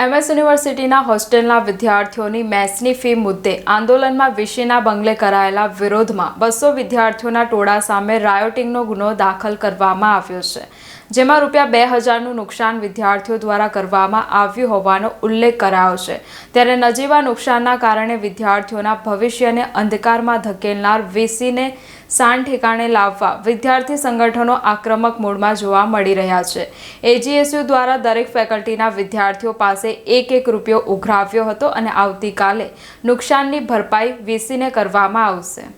MS યુનિવર્સિટીના હોસ્ટેલના વિદ્યાર્થીઓની મેસની fee મુદ્દે આંદોલનમાં વિશેના બંગલે કરાયેલા વિરોધમાં બસો વિદ્યાર્થીઓના ટોળા સામે રાયોટિંગનો ગુનો દાખલ કરવામાં આવ્યો છે. જેમાં રૂપિયા બે હજારનું નુકસાન વિદ્યાર્થીઓ દ્વારા કરવામાં આવ્યું હોવાનો ઉલ્લેખ કરાયો છે. ત્યારે નજીવા નુકસાનના કારણે વિદ્યાર્થીઓના ભવિષ્યને અંધકારમાં ધકેલનાર વીસીને સાન ઠેકાણે લાવવા વિદ્યાર્થી સંગઠનો આક્રમક મૂડમાં જોવા મળી રહ્યા છે. એજીએસયુ દ્વારા દરેક ફેકલ્ટીના વિદ્યાર્થીઓ પાસે એક એક રૂપિયો ઉઘરાવ્યો હતો અને આવતીકાલે નુકસાનની ભરપાઈ વીસીને કરવામાં આવશે.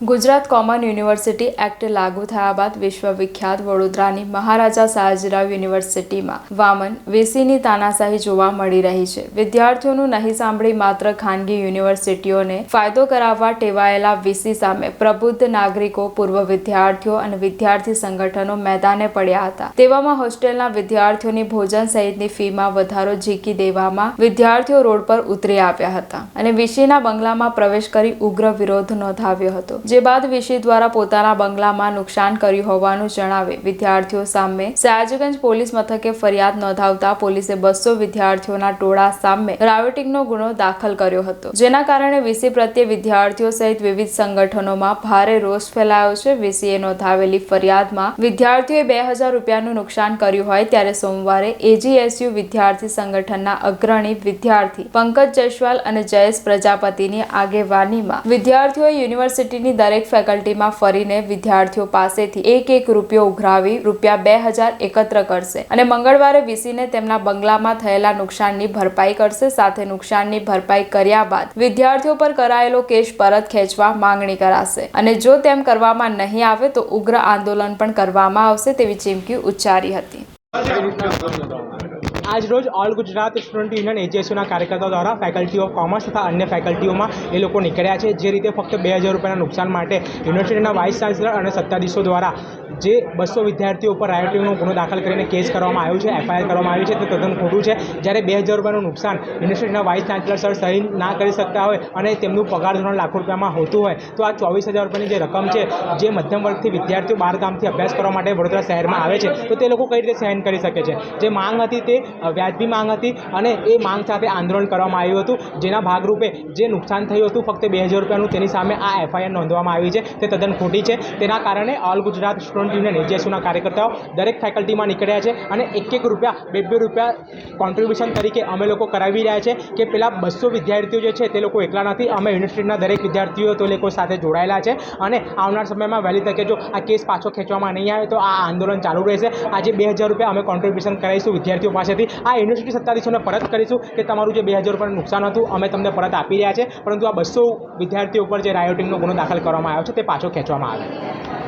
ગુજરાત કોમન યુનિવર્સિટી એક્ટ લાગુ થયા બાદ વિશ્વવિખ્યાત વડોદરાની મહારાજા સયાજીરાવ યુનિવર્સિટીમાં વામન વીસીની તાનાશાહી જોવા મળી રહી છે. વિદ્યાર્થીઓનું નહીં સાંભળી માત્ર ખાનગી યુનિવર્સિટીઓને ફાયદો કરાવવા ટેવાયેલા વીસી સામે પ્રબુદ્ધ નાગરિકો, પૂર્વ વિદ્યાર્થીઓ અને વિદ્યાર્થી સંગઠનો મેદાને પડ્યા હતા. તેવામાં હોસ્ટેલના વિદ્યાર્થીઓની ભોજન સહિતની ફીમાં વધારો ઝીકી દેવામાં વિદ્યાર્થીઓ રોડ પર ઉતરી આવ્યા હતા અને વીસીના બંગલામાં પ્રવેશ કરી ઉગ્ર વિરોધ નોંધાવ્યો હતો. જે બાદ વિષય દ્વારા પોતાના બંગલામાં નુકસાન કર્યું હોવાનું જણાવે વિદ્યાર્થીઓ સામે. સયાજગંજ પોલીસ મથકે ફરિયાદ નોંધાવતા પોલીસે બસો વિદ્યાર્થીઓના ટોળા સામે રાયોટિંગનો ગુનો દાખલ કર્યો હતો. જેના કારણે વીસી પ્રત્યે વિદ્યાર્થીઓ સહિત વિવિધ સંગઠનોમાં ભારે રોષ ફેલાયો છે. વીસીએ નોંધાવેલી ફરિયાદમાં વિદ્યાર્થીઓએ બે હજાર રૂપિયાનું નુકસાન કર્યું હોય ત્યારે સોમવારે એજીએસયુ વિદ્યાર્થી સંગઠનના અગ્રણી વિદ્યાર્થી પંકજ જયસ્વાલ અને જયેશ પ્રજાપતિની આગેવાનીમાં વિદ્યાર્થીઓએ યુનિવર્સિટીની દરેક ફેકલ્ટીમાં ફરીને વિદ્યાર્થીઓ પાસેથી એક એક રૂપિયો ઉઘરાવી રૂપિયા બે હજાર એકત્ર કરશે અને મંગળવારે વીસીને તેમના બંગલામાં થયેલા નુકસાનની ભરપાઈ કરશે. સાથે નુકસાનની ભરપાઈ કર્યા બાદ વિદ્યાર્થીઓ પર કરાયેલો કેસ પરત ખેંચવા માંગણી કરાશે અને જો તેમ કરવામાં નહીં આવે તો ઉગ્ર આંદોલન પણ કરવામાં આવશે તેવી ચીમકી ઉચ્ચારી હતી. આજ રોજ ઓલ ગુજરાત સ્ટુડન્ટ યુનિયન એજીએસયુના કાર્યકર્તાઓ દ્વારા ફેકલ્ટી ઓફ કોમર્સ તથા અન્ય ફેકલ્ટીઓમાં એ લોકો નીકળ્યા છે. જે રીતે ફક્ત બે હજાર રૂપિયાના નુકસાન માટે યુનિવર્સિટીના વાઇસ ચાન્સલર અને સત્તાધીશો દ્વારા જે બસો વિદ્યાર્થીઓ પર રાયોટિંગનો ગુનો દાખલ કરીને કેસ કરવામાં આવ્યો છે, એફઆઈઆર કરવામાં આવી છે, તે તદ્દન ખોટું છે. જ્યારે બે હજાર રૂપિયાનું નુકસાન યુનિવર્સિટીના વાઇસ ચાન્સલર સર સહી ના કરી શકતા હોય અને તેમનું પગાર ધોરણ લાખો રૂપિયામાં હોતું હોય, તો આ ચોવીસ હજાર રૂપિયાની જે રકમ છે, જે મધ્યમ વર્ગથી વિદ્યાર્થીઓ બાર ગામથી અભ્યાસ કરવા માટે વડોદરા શહેરમાં આવે છે, તો તે લોકો કઈ રીતે સહન કરી શકે છે? જે માંગ હતી તે વ્યાજબી માંગ હતી અને એ માંગ સાથે આંદોલન કરવામાં આવ્યું હતું, જેના ભાગરૂપે જે નુકસાન થયું હતું ફક્ત બે હજાર રૂપિયાનું, તેની સામે આ એફઆઈઆર નોંધવામાં આવી છે, તે તદ્દન ખોટી છે. તેના કારણે ઓલ ગુજરાત સ્ટુડન્ટ યુનિયન એજીએસયુના કાર્યકર્તાઓ દરેક ફેકલ્ટીમાં નીકળ્યા છે અને એક એક રૂપિયા, બે બે રૂપિયા કોન્ટ્રીબ્યુશન તરીકે અમે લોકો કરાવી રહ્યા છે કે પેલા બસો વિદ્યાર્થીઓ જે છે તે લોકો એકલા નથી, અમે યુનિવર્સિટીના દરેક વિદ્યાર્થીઓ તો લોકો સાથે જોડાયેલા છે અને આવનાર સમયમાં વહેલી તકે જો આ કેસ પાછો ખેંચવામાં નહીં આવે તો આ આંદોલન ચાલુ રહેશે. આજે બે હજાર રૂપિયા અમે કોન્ટ્રીબ્યુશન કરાવીશું વિદ્યાર્થીઓ પાસેથી. આ યુનિવર્સિટી સત્તાધીશોને પરત કરીશું કે તમારું જે બે હજાર રૂપિયાનું નુકસાન હતું અમે તમને પરત આપી રહ્યા છે, પરંતુ આ બસો વિદ્યાર્થીઓ ઉપર જે રાયોટિંગનો ગુનો દાખલ કરવામાં આવ્યો છે તે પાછો ખેંચવામાં આવે.